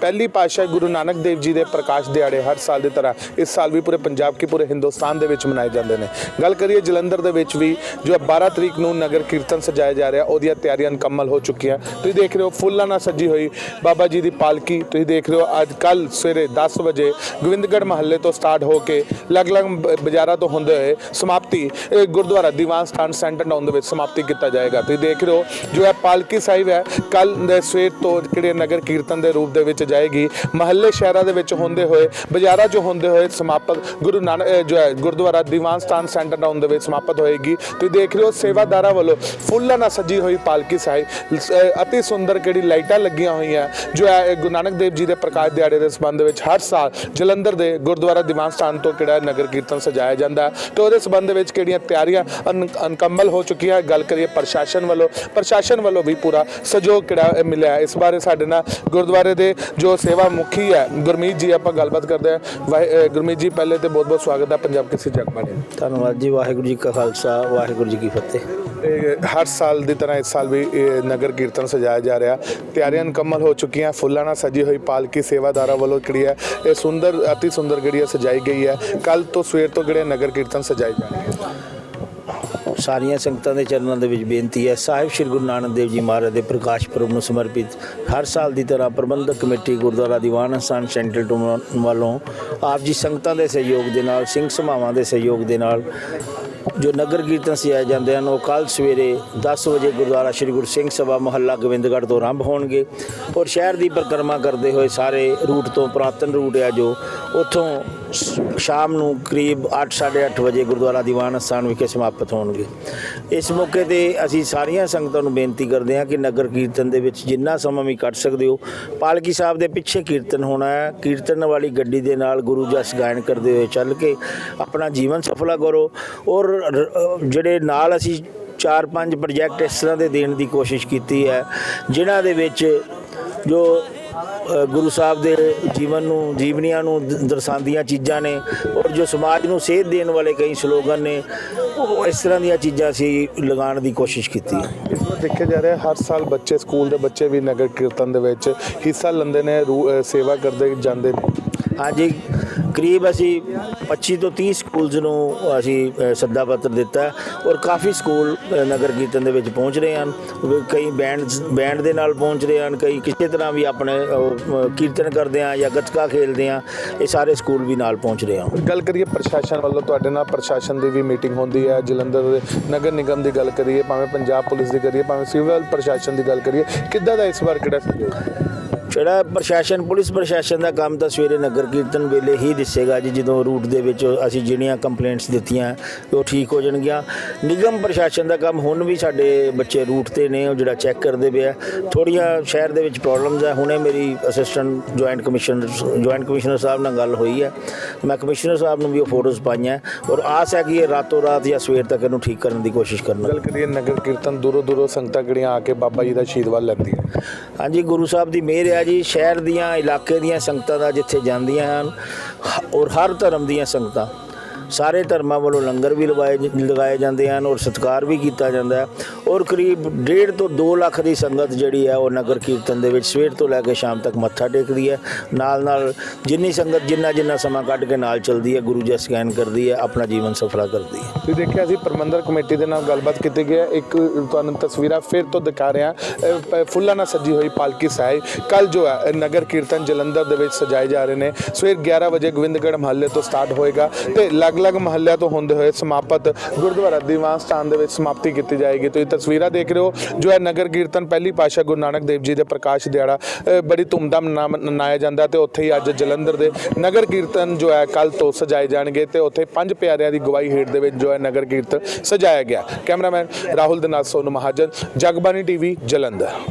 ਪਹਿਲੀ ਪਾਤਸ਼ਾਹ ਗੁਰੂ ਨਾਨਕ ਦੇਵ ਜੀ ਦੇ ਪ੍ਰਕਾਸ਼ ਦਿਹਾੜੇ ਹਰ ਸਾਲ ਦੀ ਤਰ੍ਹਾਂ ਇਸ ਸਾਲ ਵੀ ਪੂਰੇ ਪੰਜਾਬ ਕੀ ਪੂਰੇ ਹਿੰਦੁਸਤਾਨ ਦੇ ਵਿੱਚ ਮਨਾਏ ਜਾਂਦੇ ਨੇ। ਗੱਲ ਕਰੀਏ ਜਲੰਧਰ ਦੇ ਵਿੱਚ ਵੀ, ਜੋ ਹੈ 12 ਤਰੀਕ ਨੂੰ ਨਗਰ ਕੀਰਤਨ ਸਜਾਇਆ ਜਾ ਰਿਹਾ, ਉਹਦੀਆਂ ਤਿਆਰੀਆਂ ਮੁਕੰਮਲ ਹੋ ਚੁੱਕੀਆਂ। ਤੁਸੀਂ ਦੇਖ ਰਹੇ ਹੋ ਫੁੱਲਾਂ ਨਾਲ ਸਜੀ ਹੋਈ ਬਾਬਾ ਜੀ ਦੀ ਪਾਲਕੀ। ਤੁਸੀਂ ਦੇਖ ਰਹੇ ਹੋ ਅੱਜ ਕੱਲ ਸਵੇਰੇ 10 ਵਜੇ ਗੋਬਿੰਦਗੜ੍ਹ ਮਹੱਲੇ ਤੋਂ ਸਟਾਰਟ ਹੋ ਕੇ ਅਲੱਗ-ਅਲੱਗ ਬ- ਬਾਜ਼ਾਰਾਂ ਤੋਂ ਹੁੰਦੇ ਹੋਏ ਸਮਾਪਤੀ, ਇਹ ਗੁਰਦੁਆਰਾ ਦੀਵਾਨ ਸਥਾਨ ਸੈਂਟਰ ਡਾਊਨ ਦੇ ਵਿੱਚ ਸਮਾਪਤੀ ਕੀਤਾ ਜਾਏਗਾ। ਤੁਸੀਂ ਦੇਖ ਰਹੇ ਹੋ ਜੋ ਹੈ ਪਾਲਕੀ ਸਾਹਿਬ ਹੈ ਕੱਲ ਦੇ ਸਵੇਰ ਤੋਂ ਕਿਹੜੇ ਨਗਰ ਕੀਰਤਨ ਦੇ ਰੂਪ ਦੇ ਵਿੱਚ ਜਾਏਗੀ। ਮਹੱਲੇ ਸ਼ਹਿਰਾਂ ਦੇ ਵਿੱਚ ਹੁੰਦੇ ਹੋਏ, ਬਾਜ਼ਾਰਾਂ 'ਚ ਹੁੰਦੇ ਹੋਏ ਸਮਾਪਤ ਗੁਰੂ ਨਾਨਕ ਜੋ ਹੈ, ਗੁਰਦੁਆਰਾ ਦੀਵਾਨ ਸਥਾਨ ਸੈਂਟਰ ਟਾਊਨ ਦੇ ਵਿੱਚ ਸਮਾਪਤ ਹੋਏਗੀ। ਤੁਸੀਂ ਦੇਖ ਰਹੇ ਹੋ ਸੇਵਾਦਾਰਾਂ ਵੱਲੋਂ ਫੁੱਲਾਂ ਨਾਲ ਸਜੀ ਹੋਈ ਪਾਲਕੀ ਸਾਹਿਬ ਅਤੀ ਸੁੰਦਰ ਕਿਹੜੀ ਲਾਈਟਾਂ ਲੱਗੀਆਂ ਹੋਈਆਂ, ਜੋ ਹੈ ਗੁਰੂ ਨਾਨਕ ਦੇਵ ਜੀ ਦੇ ਪ੍ਰਕਾਸ਼ ਦਿਹਾੜੇ ਦੇ ਸੰਬੰਧ ਵਿੱਚ ਹਰ ਸਾਲ ਜਲੰਧਰ ਦੇ ਗੁਰਦੁਆਰਾ ਦੀਵਾਨ ਸਥਾਨ ਤੋਂ ਕਿਹੜਾ ਨਗਰ ਕੀਰਤਨ ਸਜਾਇਆ ਜਾਂਦਾ। ਹੈ ਤੇ ਉਹਦੇ ਸੰਬੰਧ ਵਿੱਚ ਕਿਹੜੀਆਂ ਤਿਆਰੀਆਂ ਅਨ- ਅਨਕੰਮਲ ਹੋ ਚੁੱਕੀਆਂ, ਗੱਲ ਕਰੀਏ ਪ੍ਰਸ਼ਾਸਨ ਵੱਲੋਂ। ਪ੍ਰਸ਼ਾਸਨ ਵੱਲੋਂ ਵੀ ਪੂਰਾ ਸਹਿਯੋਗ ਕਿਹੜਾ ਮਿਲਿਆ। ਇਸ ਬਾਰੇ ਸਾਡੇ ਨਾਲ ਗੁਰਦੁਆਰੇ ਦੇ ਜੋ ਸੇਵਾ ਮੁਖੀ ਹੈ ਗੁਰਮੀਤ ਜੀ ਆਪਾਂ ਗੱਲਬਾਤ ਕਰਦੇ ਅਹ ਗੁਰਮੀਤ ਜੀ ਪਹਿਲੇ ਤੇ ਬਹੁਤ ਬਹੁਤ ਸਵਾਗਤ ਹੈ ਪੰਜਾਬ ਕਿਸੇ ਜਗਬਾਣੀ ਧੰਨਵਾਦ ਜੀ ਵਾਹਿਗੁਰੂ ਜੀ ਕਾ ਖਾਲਸਾ ਵਾਹਿਗੁਰੂ ਜੀ ਕੀ ਫਤਿਹ। ਹਰ ਸਾਲ ਦੀ ਤਰ੍ਹਾਂ ਇਸ ਸਾਲ ਵੀ ਨਗਰ ਕੀਰਤਨ ਸਜਾਇਆ ਜਾ ਰਿਹਾ। ਤਿਆਰੀਆਂ ਮੁਕੰਮਲ ਹੋ ਚੁੱਕੀਆਂ ਫੁੱਲਾਂ ਨਾਲ ਸਜੀ ਹੋਈ ਪਾਲਕੀ ਸੇਵਾਦਾਰਾਂ ਵੱਲੋਂ ਕਿਹੜੀ ਹੈ ਇਹ ਸੁੰਦਰ ਅਤੀ ਸੁੰਦਰ ਹੈ ਸਜਾਈ ਗਈ ਹੈ। ਕੱਲ ਤੋਂ ਸਵੇਰ ਤੋਂ ਜਿਹੜੇ ਨਗਰ ਕੀਰਤਨ ਸਜਾਏ ਜਾਣਗੇ ਸਾਰੀਆਂ ਸੰਗਤਾਂ ਦੇ ਚਰਨਾਂ ਦੇ ਵਿੱਚ ਬੇਨਤੀ ਹੈ, ਸਾਹਿਬ ਸ੍ਰੀ ਗੁਰੂ ਨਾਨਕ ਦੇਵ ਜੀ ਮਹਾਰਾਜ ਦੇ ਪ੍ਰਕਾਸ਼ ਪੁਰਬ ਨੂੰ ਸਮਰਪਿਤ ਹਰ ਸਾਲ ਦੀ ਤਰ੍ਹਾਂ ਪ੍ਰਬੰਧਕ ਕਮੇਟੀ ਗੁਰਦੁਆਰਾ ਦੀਵਾਨ ਸਥਾਨ ਸੈਂਟਰਲ ਟੂਰ ਵੱਲੋਂ ਆਪ ਜੀ ਸੰਗਤਾਂ ਦੇ ਸਹਿਯੋਗ ਦੇ ਨਾਲ, ਸਿੰਘ ਸਭਾਵਾਂ ਦੇ ਸਹਿਯੋਗ ਦੇ ਨਾਲ ਜੋ ਨਗਰ ਕੀਰਤਨ ਸਜਾਏ ਜਾਂਦੇ ਹਨ, ਉਹ ਕੱਲ ਸਵੇਰੇ 10 ਵਜੇ ਗੁਰਦੁਆਰਾ ਸ੍ਰੀ ਗੁਰੂ ਸਿੰਘ ਸਭਾ ਮੁਹੱਲਾ ਗੋਬਿੰਦਗੜ੍ਹ ਤੋਂ ਆਰੰਭ ਹੋਣਗੇ ਔਰ ਸ਼ਹਿਰ ਦੀ ਪਰਿਕਰਮਾ ਕਰਦੇ ਹੋਏ ਸਾਰੇ ਰੂਟ ਤੋਂ ਪੁਰਾਤਨ ਰੂਟ ਆ ਜੋ, ਉੱਥੋਂ ਸ਼- ਸ਼ਾਮ ਨੂੰ ਕਰੀਬ 8:30 ਵਜੇ ਗੁਰਦੁਆਰਾ ਦੀਵਾਨ ਅਸਥਾਨ ਵਿਖੇ ਸਮਾਪਤ ਹੋਣਗੇ। ਇਸ ਮੌਕੇ ਤੇ ਅਸੀਂ ਸਾਰੀਆਂ ਸੰਗਤਾਂ ਨੂੰ ਬੇਨਤੀ ਕਰਦੇ ਹਾਂ ਕਿ ਨਗਰ ਕੀਰਤਨ ਦੇ ਵਿੱਚ ਜਿੰਨਾ ਸਮਾਂ ਵੀ ਕੱਢ ਸਕਦੇ ਹੋ, ਪਾਲਕੀ ਸਾਹਿਬ ਦੇ ਪਿੱਛੇ ਕੀਰਤਨ ਹੋਣਾ ਹੈ, ਕੀਰਤਨ ਵਾਲੀ ਗੱਡੀ ਦੇ ਨਾਲ ਗੁਰੂ ਜਸ ਗਾਇਨ ਕਰਦੇ ਹੋਏ ਚੱਲ ਕੇ ਆਪਣਾ ਜੀਵਨ ਸਫਲਾ ਕਰੋ ਔਰ ਜਿਹੜੇ ਨਾਲ ਅਸੀਂ ਚਾਰ ਪੰਜ ਪ੍ਰੋਜੈਕਟ ਇਸ ਤਰ੍ਹਾਂ ਦੇ ਦੇਣ ਦੀ ਕੋਸ਼ਿਸ਼ ਕੀਤੀ ਹੈ, ਜਿਨ੍ਹਾਂ ਦੇ ਵਿੱਚ ਜੋ ਗੁਰੂ ਸਾਹਿਬ ਦੇ ਜੀਵਨ ਨੂੰ, ਜੀਵਨੀਆਂ ਨੂੰ ਦਰਸਾਉਂਦੀਆਂ ਚੀਜ਼ਾਂ ਨੇ ਔਰ ਜੋ ਸਮਾਜ ਨੂੰ ਸੇਧ ਦੇਣ ਵਾਲੇ ਕਈ ਸਲੋਗਨ ਨੇ, ਉਹ ਇਸ ਤਰ੍ਹਾਂ ਦੀਆਂ ਚੀਜ਼ਾਂ ਅਸੀਂ ਲਗਾਉਣ ਦੀ ਕੋਸ਼ਿਸ਼ ਕੀਤੀ ਇਸ ਵਾਰ ਦੇਖਿਆ ਜਾ ਰਿਹਾ, ਹਰ ਸਾਲ ਬੱਚੇ ਸਕੂਲ ਦੇ, ਬੱਚੇ ਵੀ ਨਗਰ ਕੀਰਤਨ ਦੇ ਵਿੱਚ ਹਿੱਸਾ ਲੈਂਦੇ ਨੇ ਰੂ- ਸੇਵਾ ਕਰਦੇ ਜਾਂਦੇ ਨੇ। ਹਾਂਜੀ ਕਰੀਬ ਅਸੀਂ 25 ਤੋਂ 30 ਸਕੂਲਸ ਨੂੰ ਅਸੀਂ ਸੱਦਾ ਪੱਤਰ ਦਿੱਤਾ ਔਰ ਕਾਫੀ ਸਕੂਲ ਨਗਰ ਕੀਰਤਨ ਦੇ ਵਿੱਚ ਪਹੁੰਚ ਰਹੇ ਹਨ। ਕਈ ਬੈਂਡਸ ਬੈਂਡ ਦੇ ਨਾਲ ਪਹੁੰਚ ਰਹੇ ਹਨ, ਕਈ ਕਿਸੇ ਤਰ੍ਹਾਂ ਵੀ ਆਪਣੇ ਕੀਰਤਨ ਕਰਦੇ ਆ ਜਾਂ ਗੱਤਕਾ ਖੇਲਦੇ ਆ ਇਹ ਸਾਰੇ ਸਕੂਲ ਵੀ ਨਾਲ ਪਹੁੰਚ ਰਹੇ ਹਨ ਗੱਲ ਕਰੀਏ ਪ੍ਰਸ਼ਾਸਨ ਵੱਲੋਂ, ਤੁਹਾਡੇ ਨਾਲ ਪ੍ਰਸ਼ਾਸਨ ਦੀ ਵੀ ਮੀਟਿੰਗ ਹੁੰਦੀ ਹੈ, ਜਲੰਧਰ ਦੇ ਨਗਰ ਨਿਗਮ ਦੀ ਗੱਲ ਕਰੀਏ, ਭਾਵੇਂ ਪੰਜਾਬ ਪੁਲਿਸ ਦੀ ਕਰੀਏ, ਭਾਵੇਂ ਸਿਵਲ ਪ੍ਰਸ਼ਾਸਨ ਦੀ ਗੱਲ ਕਰੀਏ, ਕਿੱਦਾਂ ਦਾ ਇਸ ਵਾਰ ਕਿਹੜਾ ਸਹਿਯੋਗ ਜਿਹੜਾ ਪ੍ਰਸ਼ਾਸਨ ਪੁਲਿਸ ਪ੍ਰਸ਼ਾਸਨ ਦਾ ਕੰਮ ਤਾਂ ਸਵੇਰੇ ਨਗਰ ਕੀਰਤਨ ਵੇਲੇ ਹੀ ਦਿਸੇਗਾ ਜੀ ਜਦੋਂ ਰੂਟ ਦੇ ਵਿੱਚ ਅਸੀਂ ਜਿਹੜੀਆਂ ਕੰਪਲੇਂਟਸ ਦਿੱਤੀਆਂ ਉਹ ਠੀਕ ਹੋ ਜਾਣਗੀਆਂ। ਨਿਗਮ ਪ੍ਰਸ਼ਾਸਨ ਦਾ ਕੰਮ ਹੁਣ ਵੀ ਸਾਡੇ ਬੱਚੇ ਰੂਟ ਤੇ ਨੇ ਉਹ ਜਿਹੜਾ ਚੈੱਕ ਕਰਦੇ ਪਏ ਆ। ਥੋੜੀਆਂ ਸ਼ਹਿਰ ਦੇ ਵਿੱਚ ਪ੍ਰੋਬਲਮਸ ਹੈ ਹੁਣੇ ਮੇਰੀ assistant joint commissioner joint commissioner ਸਾਹਿਬ ਨਾਲ ਗੱਲ ਹੋਈ ਹੈ ਮੈਂ ਕਮਿਸ਼ਨਰ ਸਾਹਿਬ ਨੂੰ ਵੀ ਉਹ ਫੋਟੋਜ਼ ਪਾਈਆਂ। ਔਰ ਆਸ ਹੈ ਕਿ ਇਹ ਰਾਤੋਂ ਰਾਤ ਜਾਂ ਸਵੇਰ ਤੱਕ ਇਹਨੂੰ ਠੀਕ ਕਰਨ ਦੀ ਕੋਸ਼ਿਸ਼ ਕਰਨਾ ਗੱਲ ਕਰੀਏ ਨਗਰ ਕੀਰਤਨ ਦੂਰੋਂ ਦੂਰੋਂ ਸੰਗਤਾਂ ਕਿਹੜੀਆਂ ਆ ਕੇ ਬਾਬਾ ਜੀ ਦਾ ਆਸ਼ੀਰਵਾਦ ਲੈਂਦੀਆਂ ਹਾਂਜੀ ਗੁਰੂ ਸਾਹਿਬ ਦੀ ਮਿਹਰ ਹੈ ਜੀ, ਸ਼ਹਿਰ ਦੀਆਂ, ਇਲਾਕੇ ਦੀਆਂ ਸੰਗਤਾਂ ਦਾ ਜਿੱਥੇ ਜਾਂਦੀਆਂ ਹਨ ਔਰ ਹਰ ਧਰਮ ਦੀਆਂ ਸੰਗਤਾਂ। ਸਾਰੇ ਧਰਮਾਂ ਵੱਲੋਂ ਲੰਗਰ ਵੀ ਲਵਾਏ ਲਗਾਏ ਜਾਂਦੇ ਹਨ ਔਰ ਸਤਿਕਾਰ ਵੀ ਕੀਤਾ ਜਾਂਦਾ ਹੈ। ਔਰ ਕਰੀਬ 1.5 ਤੋਂ 2 ਲੱਖ ਦੀ ਸੰਗਤ ਜਿਹੜੀ ਹੈ ਉਹ ਨਗਰ ਕੀਰਤਨ ਦੇ ਵਿੱਚ ਸਵੇਰ ਤੋਂ ਲੈ ਕੇ ਸ਼ਾਮ ਤੱਕ ਮੱਥਾ ਟੇਕਦੀ ਹੈ। ਨਾਲ ਨਾਲ ਜਿੰਨੀ ਸੰਗਤ ਜਿੰਨਾ ਜਿੰਨਾ ਸਮਾਂ ਕੱਢ ਕੇ ਨਾਲ ਚੱਲਦੀ ਹੈ ਗੁਰੂ ਜੀ ਸਕੈਨ ਕਰਦੀ ਹੈ ਆਪਣਾ ਜੀਵਨ ਸਫਲਾ ਕਰਦੀ ਹੈ। ਤੁਸੀਂ ਦੇਖਿਆ ਸੀ ਪ੍ਰਬੰਧਕ ਕਮੇਟੀ ਦੇ ਨਾਲ ਗੱਲਬਾਤ ਕੀਤੀ ਗਈ ਹੈ। ਇੱਕ ਤੁਹਾਨੂੰ ਤਸਵੀਰਾਂ ਫਿਰ ਤੋਂ ਦਿਖਾ ਰਿਹਾ ਅਹ, ਪ- ਫੁੱਲਾਂ ਨਾਲ ਸੱਜੀ ਹੋਈ ਪਾਲਕੀ ਸਾਹਿਬ ਕੱਲ ਜੋ ਹੈ ਨਗਰ ਕੀਰਤਨ ਜਲੰਧਰ ਦੇ ਵਿੱਚ ਸਜਾਏ ਜਾ ਰਹੇ ਨੇ। ਸਵੇਰ 11 ਵਜੇ ਗੋਬਿੰਦਗੜ੍ਹ ਮਹੱਲੇ ਤੋਂ ਸਟਾਰਟ ਹੋਏਗਾ ਤੇ ਅਲੱਗ-ਅਲੱਗ ਮਹੱਲਿਆਂ ਤੋਂ ਹੁੰਦੇ ਹੋਏ ਸਮਾਪਤ ਗੁਰਦੁਆਰਾ ਦੀਵਾਨ ਸਥਾਨ ਦੇ ਵਿੱਚ ਸਮਾਪਤੀ ਕੀਤੀ ਜਾਏਗੀ। ਤੁਸੀਂ ਤਸਵੀਰਾਂ ਦੇਖ ਰਹੇ ਹੋ, ਜੋ ਹੈ ਨਗਰ ਕੀਰਤਨ ਪਹਿਲੀ ਪਾਸ਼ਾ ਗੁਰੂ ਨਾਨਕ ਦੇਵ ਜੀ ਦੇ ਪ੍ਰਕਾਸ਼ ਦਿਹਾੜਾ ਬੜੀ ਧੂਮਧਾਮ ਨਾਲ ਮਨਾਇਆ ਜਾਂਦਾ ਤੇ ਉੱਥੇ ਹੀ ਅੱਜ ਜਲੰਧਰ ਦੇ ਨਗਰ ਕੀਰਤਨ ਜੋ ਹੈ ਕੱਲ ਤੋਂ ਸਜਾਏ ਜਾਣਗੇ ਤੇ ਉੱਥੇ ਪੰਜ ਪਿਆਰਿਆਂ ਦੀ ਗਵਾਹੀ ਹੇਠ ਦੇ ਵਿੱਚ ਜੋ ਹੈ, ਨਗਰ ਕੀਰਤਨ ਸਜਾਇਆ ਗਿਆ। ਕੈਮਰਾਮੈਨ ਰਾਹੁਲ ਦੇ ਨਾਲ ਸੋਨੂ ਮਹਾਜਨ ਜਗਬਾਨੀ ਟੀਵੀ, ਜਲੰਧਰ।